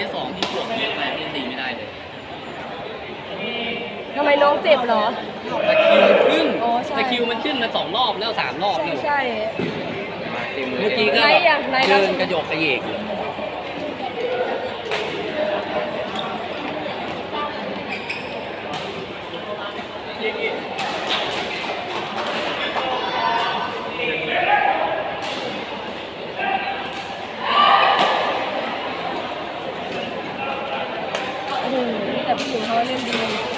ที่สองที่บวกเยอะไปพี่ตีไม่ได้เลยทำไมน้องเจ็บเหรอ ตะคริวขึ้นอ๋อใช่ ตะคริวมันขึ้นมาสองรอบแล้วสามรอบแล้วใช่ เมื่อกี้ก็ไหนแบบอย่างไหนล่ะเดินกระโยกกระเยกอยู่ แต่ผู้หญิงเขาเล่นดี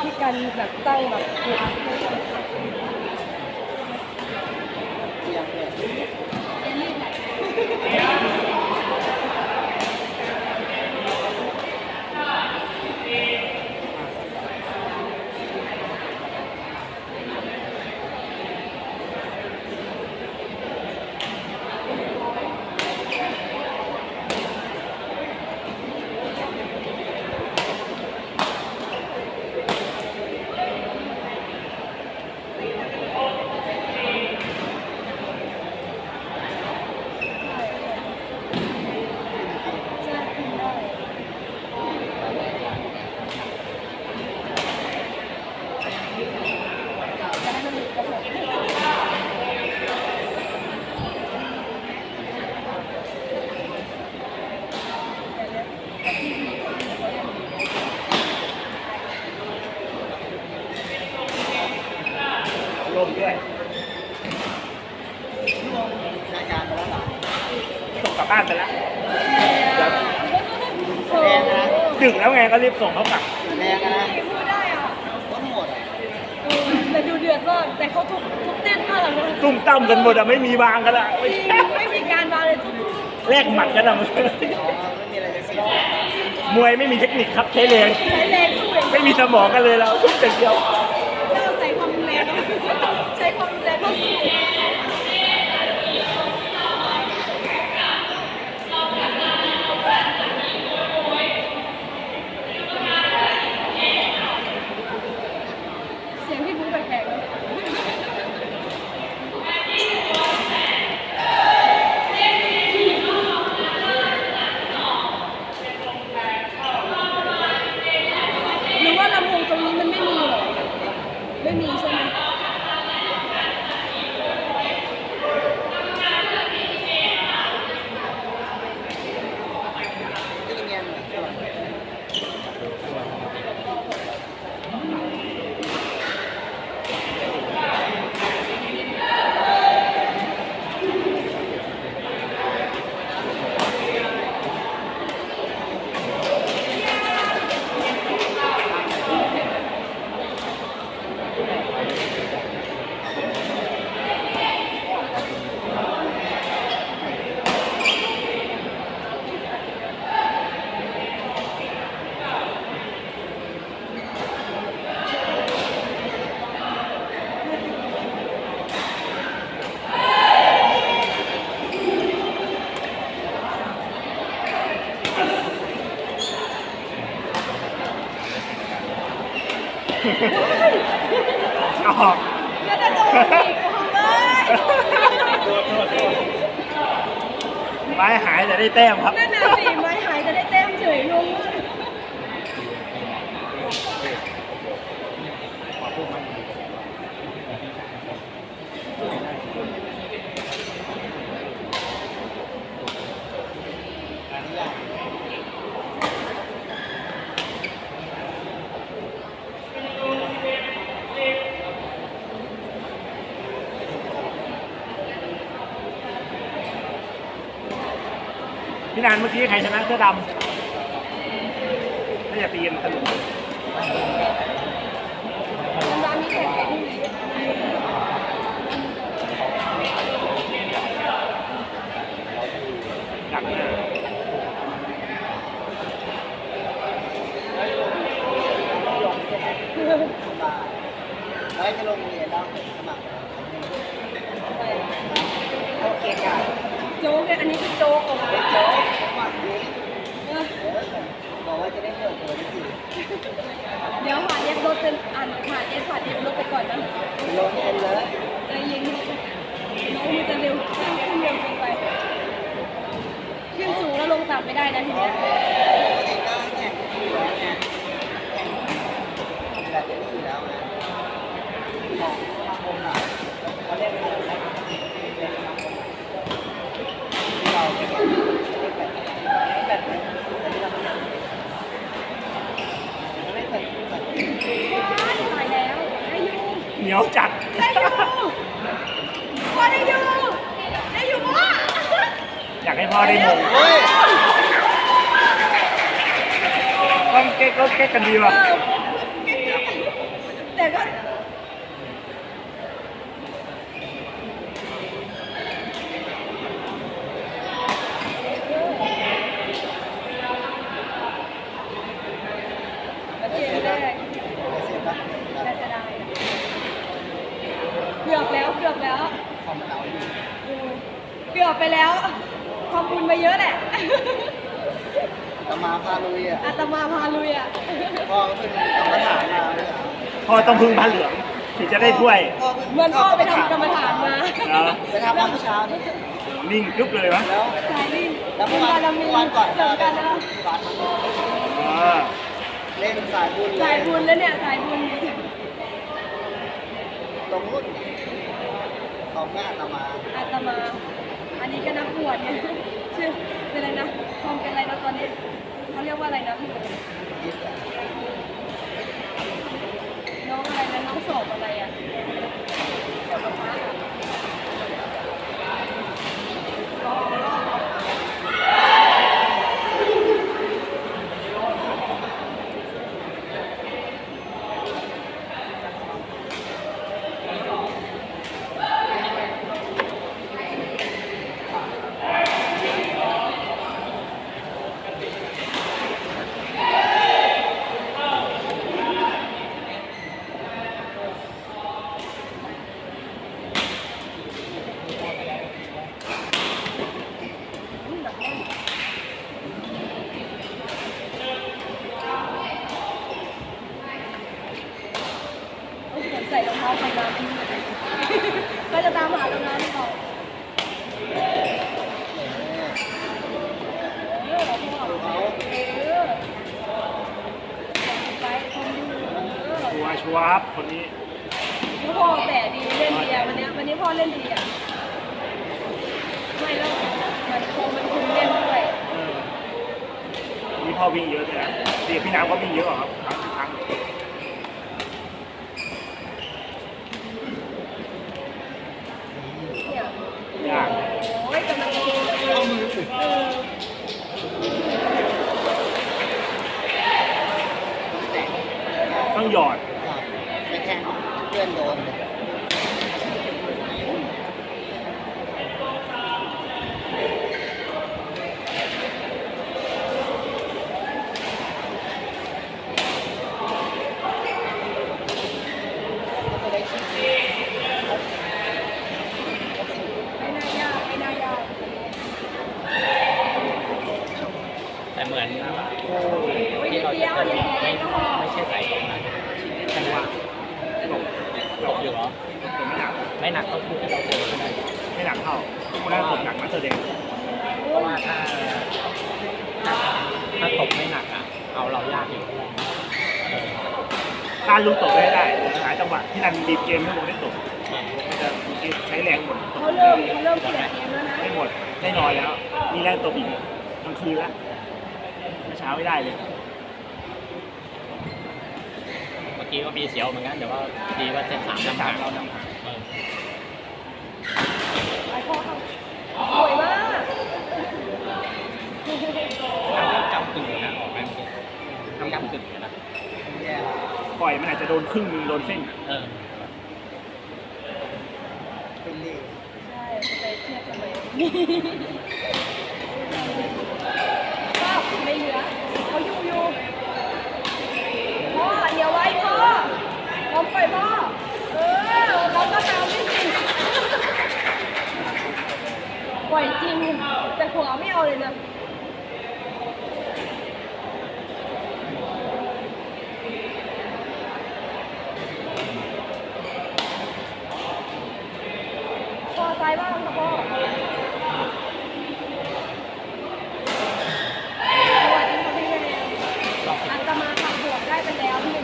ที่การแบบตั้งแบบ ลมด้วย รายการไปแล้วเหรอ ส่งกลั บบ้านไปแล้วเดี๋ยวแรงนะดึกแล้วไงก็รีบส่งเขากลับแรงนะพูดได้อะต้นหมดอะเออแต่ดูเดือดมากแต่เขาทุกทุกเต้นมากอะนะตุ้มตั้มกันหมดอะไม่มีวางกันละจริงไม่มีการวางเลยทุกแลกหมัดกันอะอ๋อไม่มีอะไรจะเสียมวยไม่มีเทคนิคครับใช้แรงใช้แรงสู้อย่างเดียวไม่มีสมองกันเลยเราทุกแต่เดียว เราใช้ความรุนแรงใช้ความรุนแรงเข้าสู้เสียงพี่บุ๊คแปลกๆเลย หรือว่าลำโพงตรงนี้มันไม่มีเหรอ ไม่มีใช่ไหม ที่เงียนๆ ออกแล้วจะโดนอีกโอ้ยไปหายแต่ได้แต้มครับ นั่นน่ะสิไม้หายจะได้แต้มเฉยงงมาก พี่นานเมื่อกี้ใครชนะเสื้อดำน่าจะตีกันสนุกร้านนี้แข่งกันที่ไหนหนักหน้าแล้วจะลงเรียนแล้วสมัครเเป็นอันนี้คือโจ๊กของเด็กโจ๊กหมักนี้เออบอกว่าจะได้เปิดตัวที่สี่เดี๋ยวผ่านเอฟรถเป็นอ่านผ่านเอฟผ่านเอฟรถไปก่อนนะโลนเอ็นเลยใจเย็นนิดน้องมันจะเร็วขึ้นขึ้นเร็วเกินไปขึ้นสูงแล้วลงต่ำไม่ได้นะทีเนี้ยปกติก็แข่งอยู่แล้วไงแข่งแบบนี้อยู่แล้วนะ เราไปแข่งแบบแบบนี้ไม่เป็นแบบว้ายตายแล้วได้อยู่เหนียวจัด ได้อยู่พอได้อยู่ ได้อยู่ว่ะอยากให้พ่อได้มงเฮ้ยต้องเก๊กรถเก๊กกันดีเอว่ะ อแต่ก็โอ เคได้เสียบปะน่าจะได้นะเกือบแล้วเกือบแล้วคอมเราอยู่อืมเกือบไปแล้วขอบคุณมาเยอะแหละจะมาพาลุยอะอาตมาพาลุยอะพ่อก็เพิ่งกรรมฐานมาเลยอะพ่อต้องพึ่งผ้าเหลืองถึงจะได้ถ้วยพ่อเพิ่งเหมือนพ่อไปทำกรรมฐานมาเหรอไปทำมาเมื่อเช้านี่นิ่งกึ๊บเลยวะแล้วสายลิงแล้วบุเมื่ญอวานบารมีเมื่อวานก่อนเสริมกันนะวัดอ๋อ เล่นสายบุญเลสายยบุญแล้วเนี่ยสายบุญตรงนู้นของแม่อาตมาอาตมา อันนี้ก็นักบวชเนี่ยชื่อเป็นอะไรนะทอมเป็นอะไรนะตอนนี้เขาเรียกว่าอะไรนะพี่คิดอะน้องอะไรนะน้องสอบอะไรอะสอบประพาสอะ ใส่รองเท้าไปมาไม่รู้เลยก็จะตามหารองเท้าที่าเออเราพ่อเออไปทำดูเออชัวร์ชัวร์ครับคนนี้พ่อแต่ดีเล่นดีอะวันนี้วันนี้พ่อเล่นดีอะไม่แล้วมันคงมันคุมเล่นด้วยเออนี่พ่อวิ่งเยอะเลยนะเดียพี่น้ำก็วิ่งเยอะกว่าครับครั้ง เนี่ย ยาก โอ้ยกำลังดีเลย เข้ามือ เออ ต้องหยอด ไปแข่งเพื่อนโดนเลย ไม่น่ายากไม่น่ายาก แต่เหมือน โอ้ยนิดเดียวนิดเดียวก็พอ ไม่ใช่สายตรงนะ จังหวะหลบ ตกอยู่เหรอ แต่ไม่หนัก ไม่หนักเท่าคู่ที่เราเจอใช่ไหม ไม่หนักเท่าคนนั้นตกหนักมาแสดง เพราะว่าถ้าถ้าถ้าตกไม่หนักอะ เอาเรายากอยู่ การ ลูกตกได้ได้หาจังหวะที่นันดีดเกมให้ผมได้ตกมันจะใช้แรงหมดตกเขาเริ่มเขาเริ่มเปลี่ยนเกมแล้วนะไม่หมดได้นอนแล้ว มีแรงตกอีกกลางคืนละเมื่อเช้าไม่ได้เลยเมื่อกี้ก็มีเสียวเหมือนกันแต่ว่าดีว่าเส้นสามนำหามเรานำหาเออไปพ่อเขาสวยมากกำกึ่งนะออกไปเมื่อกี้ทำกำกึ่ง ปล่อยมันอาจจะโดนครึ่งนึงโดนเส้น เออเป็นลีใช่ไปเทียบกันเลยก็ไม่เหลือเขาอยู่อยู่พ่อเดี๋ยวไว้พ่อลองปล่อยพ่อ เออเราก็ตามไม่จริงปล่อยจริงอไม่เอาเลยนะพ่อซ้าย บ้างครับพ่อสวัสดีครับพี่แม่อัตมาขับบวกได้ไปแล้วหนึ่ง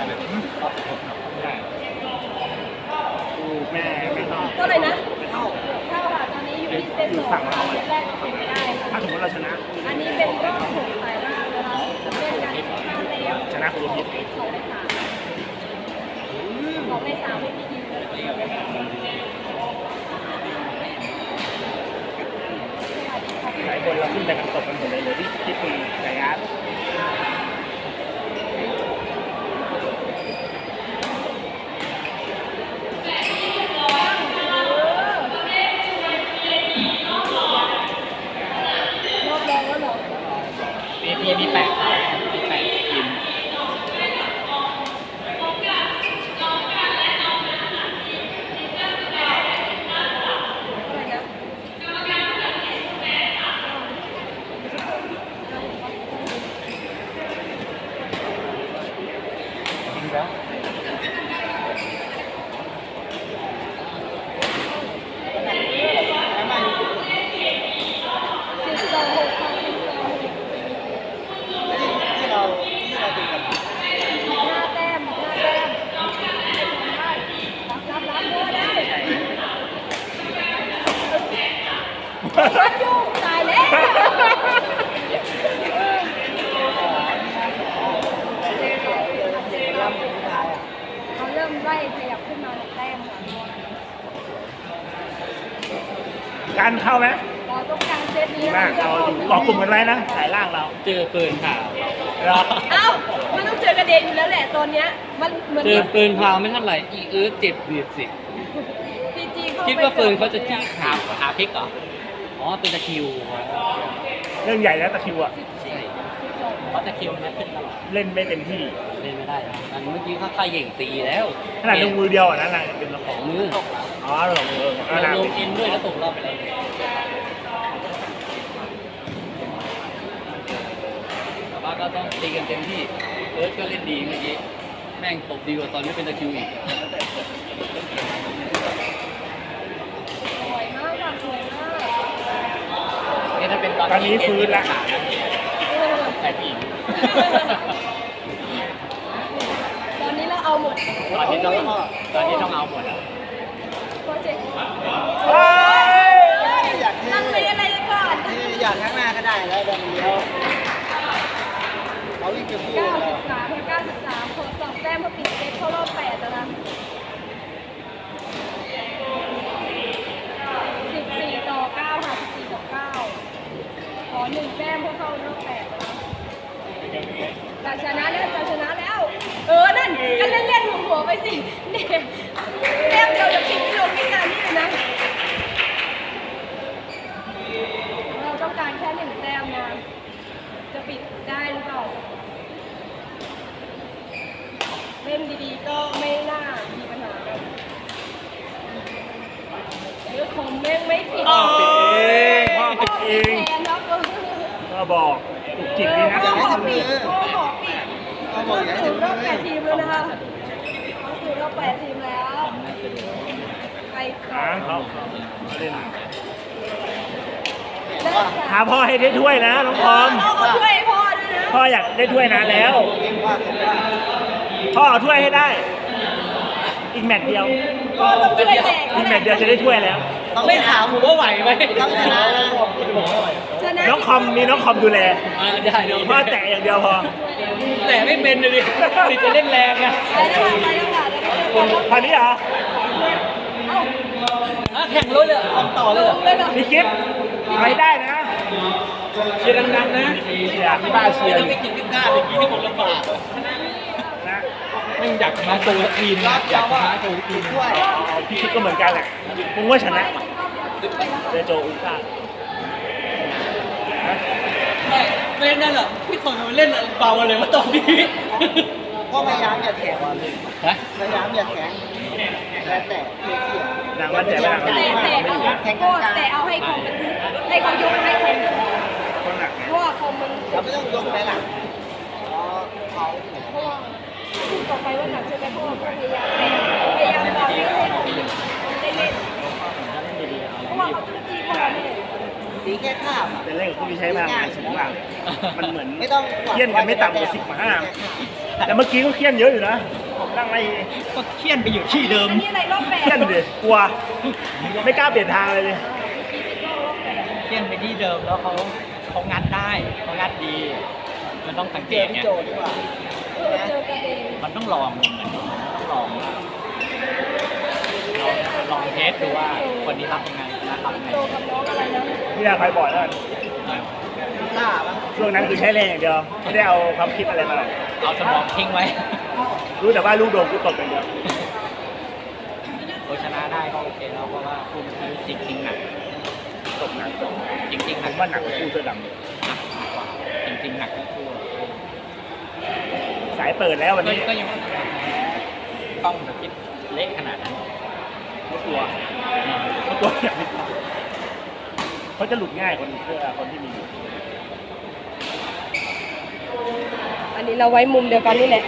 แม่ไม่ต้องเท่าไหร่นะไม่เท่าเท่าค่ะตอนนี้อยู่ที่เซตสองค่ะเซตแรกเซตไม่ได้ถ้าสมมติเราชนะ อันนี้เป็นรอบหกสายล่างนะคะเล่นกันห้าแต้มชนะคุณพิษสองในสามสองในสามไม่มียิงเลยสองในสามสวัสดี คนเราขึ้นไปกันตกกันหมดเลยเลยที่คิดมีไก่อาร์ต รอบแรกแล้วเหรอ มีมีมีแปดสายมีแปดทีม อะไรนะ จริงแล้ว สิบต่อหกค่ะสิบต่อหก ที่เราที่เราตีกัน ห้าแต้มห้าแต้มรับรับรับด้วยได้วัดยุ่งตายแล้ว ล่ำผู้ชายอะ เขาเริ่มไล่ขยับขึ้นมาหนึ่งแต้มค่ะ การเข้าไหมเราต้องการเซตนี้ล่างเราอยู่เกาะกลุ่มกันไว้นะสายล่างเราเจอปืนข่าวรอเอ้ามันต้องเจอกระเด็นอยู่แล้วแหละตอนเนี้ยมันเหมือนเจอปืนพาวไม่เท่าไหร่อีเอิร์ธเจ็บบีบสิพีจีเข้าคิดไปว่าปืนเขาจะจี้ขาขาพลิกเหรออ๋อเป็นตะคริวเรื่องใหญ่แล้วตะคริวอะใช่เพราะตะคริวมันขึ้นตลอดเล่นไม่เต็มที่เล่นไม่ได้นะมันเมื่อกี้เขาใครเหย่งตีแล้วขนาดลงมือเดียวอะนะนายเป็นละสขอองงมือ อ๋อลงมือเออเรานะลงอินด้วยแล้วตกรอบไปเลยแต่ว่าก็ต้องตีกันเต็มที่เอิร์ธก็เล่นดีเมื่อกี้ แม่งตบดีกว่าตอนนี้เป็นตะคิวอีกสวยมากค่ะสวยมากนี่ถ้าเป็นตอนตอนนี้ฟื้นแล้วเออแต่ผู้หญิงตอนนี้เราเอาหมด ตอนนี้ต้องตอนนี้ต้องเอาหมดอะ ลังเลอะไรก่อนที่อยากข้างหน้าก็ได้แล้วเดินเลี้ยวเขาวิ่งจะพูด93กับ93ขอสองแต้มเพื่อปิดเซตเข้ารอบ8แล้วนะ14 ต่อ 9 ค่ะ 14 ต่อ 9 ขอหนึ่งแต้มเพื่อเข้ารอบ8แล้วนะจะชนะแล้วจะชนะแล้ว เออ นั่นกันเล่นๆหัวๆไปสิเนี่ย แต้มเดียวจะปิดไม่ลงที่นานนี่เลยนะ เราต้องการแค่หนึ่งแต้มนะจะปิดได้หรือเปล่า เล่นดีๆก็ไม่น่ามีปัญหากันหรือผมเล่นไม่ผิดพ่อปิดเองพ่อปิดเองแทนครับเออก็บอกถูกจิตดีนะ พ่อขอปิดพ่อขอปิดเขาบอกอยากถึให้งรอบแปดทีมแล้วนะคะเข้าสู่รอบ แปดทีมแล้ว ไปต่อหาเขาเขาเล่นเลิกหาพ่อให้ได้ถ้วยนะน้องพร้อมพ่อเขาช่วยพ่อด้วยนะพ่ออยากได้ถ้วยนานแล้วว่าผมว่าพ่อเอาถ้วยให้ได้ อีกแมตช์เดียว พ่อต้องช่วยแจกอีกแมตช์เดียวจะได้ถ้วยแล้วไม่ถามผมว่าไหวไหมต้องชนะนะชนะน้องคอมมีน้องคอมดูแล อ่าได้เดี๋ยวพ่อแตะอย่างเดียวพอ แต่ไม่เป็นเลยดิติดจะเล่นแรงไง ไปแล้วค่ะไปแล้ว ค่ะแล้วก็พอนี้เหรอเอ้าอะแข่งรถเลยทำต่อเลยเหรอเลยเหรอมีคลิปไปได้นะเชียร์ดังๆนะเชียร์ที่บ้านเชียร์ไม่ต้องไปกินพิซซ่าอย่างนี้ที่ผมลำบากนะไม่อยากชนะตัวทีมนะอยากชนะตัวทีมช่วยเอาพี่คิดก็เหมือนกันแหละมึงว่าชนะเจอโจอุลตร้าไม่ไม่นั่นหรอกพี่คนมันเล่นเบาเลยว่าตอนนี้ พ่อพยายามอย่าแถงฮะพยายามอย่าแถงแต่แต่เที่ยวเที่ยวหนังมันใจไม่หนังมันแต่แต่เอาไม่อยู่ก็แต่เอาให้ของมันให้เขายกให้ของเพราะว่าคอมมันเราไม่ต้องยกไปหลังเพราะเขาเพราะว่าต่อไปว่าหนักใช่ไหมเพราะว่าพยายามพยายามบอกให้ให้ของได้เล่นเพราะว่าเขาจะจีบพวกเราไม่ได้ตีแค่ข้ามอะแต่เล่นกับคู่ที่ใช้พลังงานสูงมากเลยมันเหมือนไม่ต้องเคี่ยนกันไม่ต่ำกว่าสิบห้า แต่เมื่อกี้ก็เคี่ยนเยอะอยู่นะผมนั่งไล่ก็เคี่ยนไปอยู่ที่เดิมอันนี้อะไรรอบแปดเคี่ยนดิกลัวไม่กล้าเปลี่ยนทางเลยดิเคี่ยนไปที่เดิมแล้วเขาเขางัดได้เขางัดดี มันต้องสังเกเกตมไงโจทย์ดีกว่าเออเจอกันเองมันต้องลองมันต้องลองลองลองเทสดูว่าคนนี้รับยังไงนะรับยังไงโจกับน้องอะไรนะพี่นาคอยบอกแล้ว กันกล้าปะช่วงนั้นคือใช้แรงอย่างเดียวไม่ได้เอาความคิดอะไรมาหรอกเอาสมองทิ้งไว้ รู้แต่ว่าลูกโดนกูตบอย่างเดียวโอชนะได้ก็โอเคแล้วเพราะว่าคู่นี้จริงจริงๆหนักตบหนักจริงจริงๆหผนักมว่าหนักกว่าคู่เสื้อดำหนักกว่าจริงจริงๆหนักทั้งคู่สายเปิดแล้ววันก็นี้ก็ยังต้องแบบคิดเละขนาดนั้นไม่กลัวไม่กลัวอย่างนี้เขาจะหลุดง่ายคนเสื้อคนที่มี อันนี้เราไว้มุมเดียวกันนี่แหละ